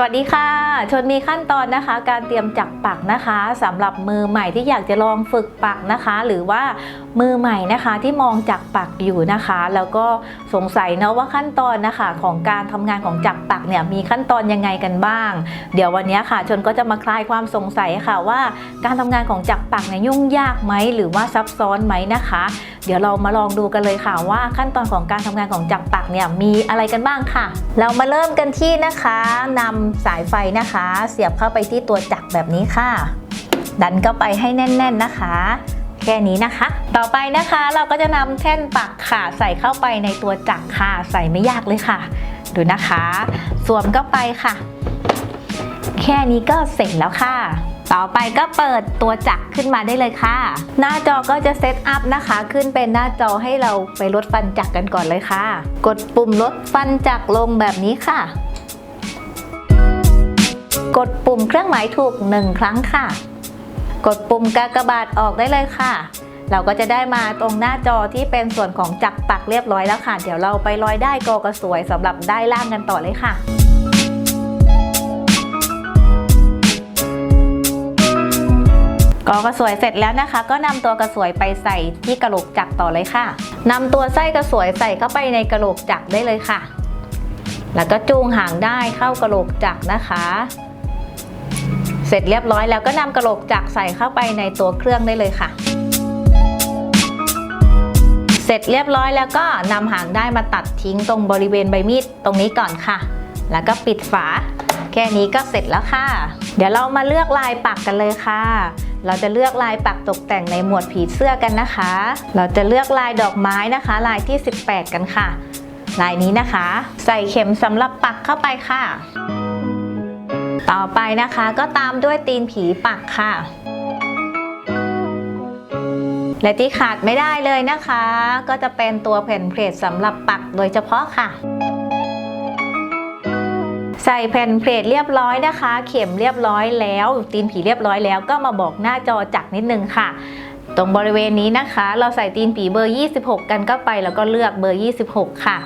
สวัสดีค่ะ ชนมีขั้นตอนนะคะ การเตรียมจักปักนะคะสำหรับมือใหม่ที่อยากจะลองฝึกปักนะคะ หรือว่ามือใหม่นะคะที่มองจักปักอยู่นะคะ แล้วก็สงสัยเนาะว่าขั้นตอนนะคะของการทำงานของจักปักเนี่ยมีขั้นตอนยังไงกันบ้าง เดี๋ยววันนี้ค่ะ ชนก็จะมาคลายความสงสัยค่ะว่า การทำงานของจักปักเนี่ยยุ่งยากไหมหรือว่าซับซ้อนไหมนะคะ เดี๋ยวเรามาลองดูกันเลยค่ะว่าขั้นตอนของการทำงานของจักปักเนี่ยมีอะไรกันบ้างค่ะ เรามาเริ่มกันที่นะคะนำสายไฟนะคะ เสียบเข้าไปที่ตัวจักรแบบนี้ค่ะ ดันเข้าไปให้แน่น ๆนะคะ แค่นี้นะคะ ต่อไปนะคะเราก็จะนำแท่นปักค่ะใส่เข้าไปในตัวจักรค่ะ ใส่ไม่ยากเลยค่ะ ดูนะคะ สวมเข้าไปค่ะ แค่นี้ก็เสร็จแล้วค่ะต่อไปก็เปิดตัวจักรขึ้นมาได้เลยค่ะ หน้าจอก็จะเซตอัพนะคะ ขึ้นเป็นหน้าจอให้เราไปลดฟันจักรกันก่อนเลยค่ะ กดปุ่มลดฟันจักรลงแบบนี้ค่ะ กดปุ่มเครื่องหมายถูกหนึ่งครั้งค่ะ กดปุ่มกากบาทออกได้เลยค่ะ เราก็จะได้มาตรงหน้าจอที่เป็นส่วนของจักรปักเรียบร้อยแล้วค่ะ เดี๋ยวเราไปร้อยได้กอกระสวยสำหรับได้ล่างกันต่อเลยค่ะกอกระสวยเสร็จแล้วนะคะ ก็นำตัวกระสวยไปใส่ที่กระโหลกจักรต่อเลยค่ะนำตัวไส้กระสวยใส่เข้าไปในกระโหลกจักรได้เลยค่ะ แล้วก็จูงหางได้เข้ากระโหลกจักรนะคะ เสร็จเรียบร้อยแล้วก็นำกระโหลกจักใส่เข้าไปในตัวเครื่องได้เลยค่ะ เสร็จเรียบร้อยแล้วก็นำหางได้มาตัดทิ้งตรงบริเวณใบมีดตรงนี้ก่อนค่ะ แล้วก็ปิดฝา แค่นี้ก็เสร็จแล้วค่ะ เดี๋ยวเรามาเลือกลายปักกันเลยค่ะ เราจะเลือกลายปักตกแต่งในหมวดผีเสื้อกันนะคะ เราจะเลือกลายดอกไม้นะคะ ลายที่ 18 กันค่ะ ลายนี้นะคะ ใส่เข็มสำหรับปักเข้าไปค่ะ ต่อไปนะคะก็ตามด้วยตีนผีปักค่ะ และที่ขาดไม่ได้เลยนะคะ ก็จะเป็นตัวแผ่นเพลทสำหรับปักโดยเฉพาะค่ะ ใส่แผ่นเพลทเรียบร้อยนะคะ เข็มเรียบร้อยแล้ว ตีนผีเรียบร้อยแล้วก็มาบอกหน้าจอจักนิดนึงค่ะตรงบริเวณนี้นะคะ เราใส่ตีนผีเบอร์ 26 กันเข้าไปแล้วก็เลือกเบอร์ 26 ค่ะ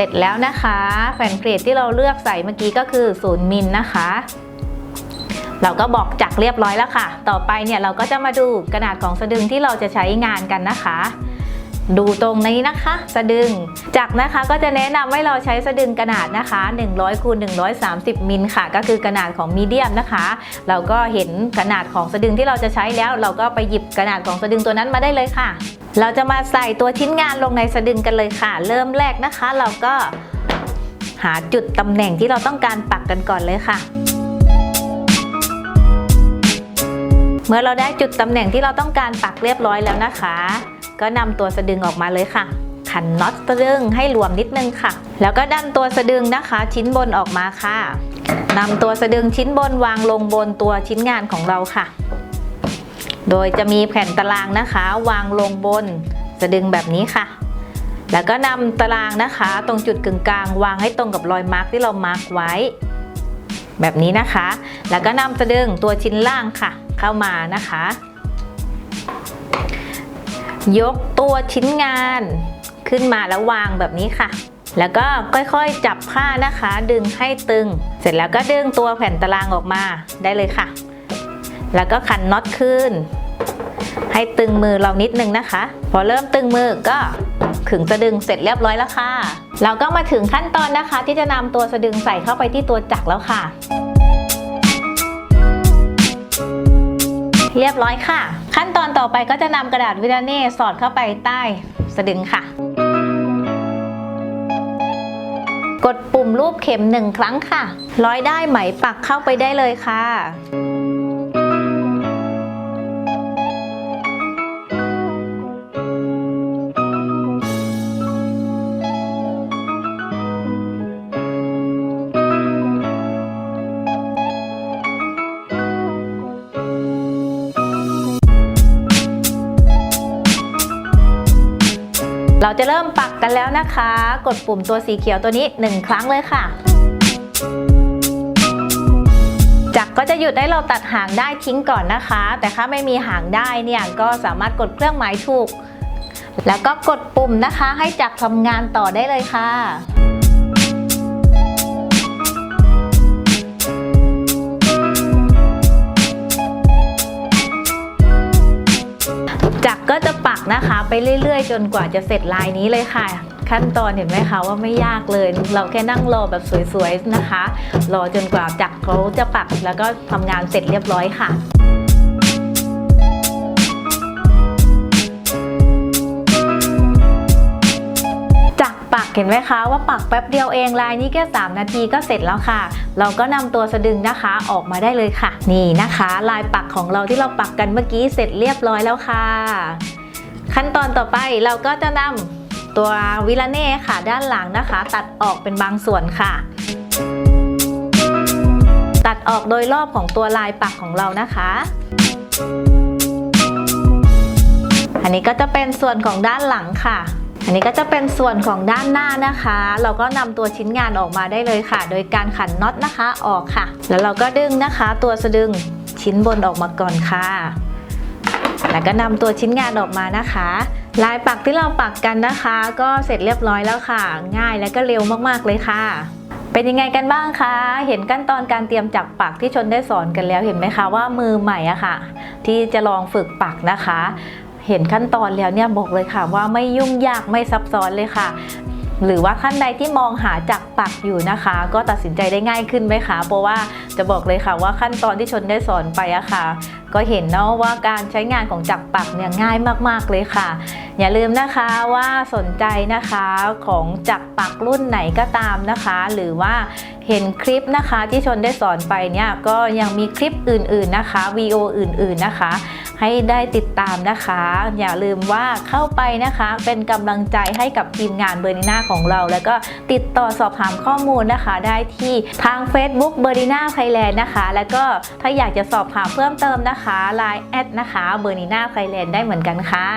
เสร็จแล้วนะคะ แผ่นเพลทที่เราเลือกใส่เมื่อกี้ก็คือ0มิลนะคะ เราก็บอกจักรเรียบร้อยแล้วค่ะ ต่อไปเนี่ยเราก็จะมาดูกระดาษของสะดึงที่เราจะใช้งานกันนะคะ ดูตรงนี้นะคะ สะดึงจักนะคะก็จะแนะนำให้เราใช้สะดึงขนาดนะคะ 100คูณ130มิลค่ะ ก็คือขนาดของมีเดียมนะคะ เราก็เห็นขนาดของสะดึงที่เราจะใช้แล้ว เราก็ไปหยิบขนาดของสะดึงตัวนั้นมาได้เลยค่ะ เราจะมาใส่ตัวชิ้นงานลงในสะดึงกันเลยค่ะ เริ่มแรกนะคะ เราก็หาจุดตำแหน่งที่เราต้องการปักกันก่อนเลยค่ะเมื่อเราได้จุดตำแหน่งที่เราต้องการปักเรียบร้อยแล้วนะคะ ก็นำตัวสะดึงออกมาเลยค่ะ ขันน็อตสะดึงให้รวมนิดนึงค่ะ แล้วก็ดันตัวสะดึงนะคะ ชิ้นบนออกมาค่ะนำตัวสะดึงชิ้นบนวางลงบนตัวชิ้นงานของเราค่ะ โดยจะมีแผ่นตารางนะคะ วางลงบนสะดึงแบบนี้ค่ะ แล้วก็นำตารางนะคะ ตรงจุดกึ่งกลาง วางให้ตรงกับรอยมาร์กที่เรามาร์กไว้ แบบนี้นะคะ แล้วก็นำสะดึงตัวชิ้นล่างค่ะ เข้ามานะคะ ยกตัวชิ้นงานขึ้นมาแล้ววางแบบนี้ค่ะ แล้วก็ค่อยๆจับผ้านะคะ ดึงให้ตึง เสร็จแล้วก็ดึงตัวแผ่นตารางออกมาได้เลยค่ะ แล้วก็ขันน็อตขึ้น ให้ตึงมือเรานิดนึงนะคะ พอเริ่มตึงมือก็ขึงสะดึงเสร็จเรียบร้อยแล้วค่ะ เราก็มาถึงขั้นตอนนะคะ ที่จะนำตัวสะดึงใส่เข้าไปที่ตัวจักรแล้วค่ะ เรียบร้อยค่ะ ขั้นตอนต่อไปก็จะนำกระดาษวิดาเน่สอดเข้าไปใต้สะดึงค่ะ กดปุ่มรูปเข็มหนึ่งครั้งค่ะ ร้อยได้ไหมปักเข้าไปได้เลยค่ะ เราจะเริ่มปักกันแล้วนะคะ กดปุ่มตัวสีเขียวตัวนี้ 1 ครั้งเลยค่ะ จักก็จะหยุดให้เราตัดหางได้ทิ้งก่อนนะคะ แต่ถ้าไม่มีหางได้เนี่ยก็สามารถกดเครื่องหมายถูก แล้วก็กดปุ่มนะคะ ให้จักทำงานต่อได้เลยค่ะ นะคะ ไปเรื่อยๆ จนกว่าจะเสร็จลายนี้เลยค่ะ ขั้นตอนเห็นไหมคะว่าไม่ยากเลย เราแค่นั่งรอแบบสวยๆนะคะ รอจนกว่าจักรเขาจะปักแล้วก็ทำงานเสร็จเรียบร้อยค่ะจักปักเห็นไหมคะว่าปักแป๊บเดียวเองลายนี้แค่ 3 นาทีก็เสร็จแล้วค่ะ เราก็นำตัวสะดึงนะคะออกมาได้เลยค่ะ นี่นะคะ ลายปักของเราที่เราปักกันเมื่อกี้เสร็จเรียบร้อยแล้วค่ะ ขั้นตอนต่อไปเราก็จะนำตัววิลาเน่ค่ะ ด้านหลังนะคะ ตัดออกเป็นบางส่วนค่ะ ตัดออกโดยรอบของตัวลายปักของเรานะคะ อันนี้ก็จะเป็นส่วนของด้านหลังค่ะ อันนี้ก็จะเป็นส่วนของด้านหน้านะคะ เราก็นำตัวชิ้นงานออกมาได้เลยค่ะ โดยการขันน็อตนะคะออกค่ะ แล้วเราก็ดึงนะคะ ตัวสะดึงชิ้นบนออกมาก่อนค่ะ แล้วก็นำตัวชิ้นงานออกมานะคะ ลายปักที่เราปักกันนะคะ ก็เสร็จเรียบร้อยแล้วค่ะ ง่ายและก็เร็วมากๆเลยค่ะ เป็นยังไงกันบ้างคะ เห็นขั้นตอนการเตรียมจักรปักที่ชนได้สอนกันแล้วเห็นไหมคะว่ามือใหม่อะค่ะ ที่จะลองฝึกปักนะคะ เห็นขั้นตอนแล้วเนี่ยบอกเลยค่ะ ว่าไม่ยุ่งยากไม่ซับซ้อนเลยค่ะ หรือว่าขั้นใดที่มองหาจักรปักอยู่นะคะ ก็ตัดสินใจได้ง่ายขึ้นไหมคะ เพราะว่าจะบอกเลยค่ะว่าขั้นตอนที่ชนได้สอนไปอะค่ะ ก็เห็นเนาะว่าการใช้งานของจักรปักเนี่ยง่ายมากๆเลยค่ะ อย่าลืมนะคะว่าสนใจนะคะของจักรปักรุ่นไหนก็ตามนะคะ หรือว่าเห็นคลิปนะคะที่ชนได้สอนไปเนี่ยก็ยังมีคลิปอื่นๆนะคะวีโออื่นๆนะคะ ให้ได้ติดตามนะคะ อย่าลืมว่าเข้าไปนะคะ เป็นกำลังใจให้กับทีมงานเบอร์นิน่าของเรา แล้วก็ติดต่อสอบถามข้อมูลนะคะ ได้ที่ทาง Facebook เบอร์นิน่าไทยแลนด์นะคะ แล้วก็ถ้าอยากจะสอบถามเพิ่มเติมนะคะ Line แอดนะคะเบอร์นิน่าไทยแลนด์ได้เหมือนกันค่ะ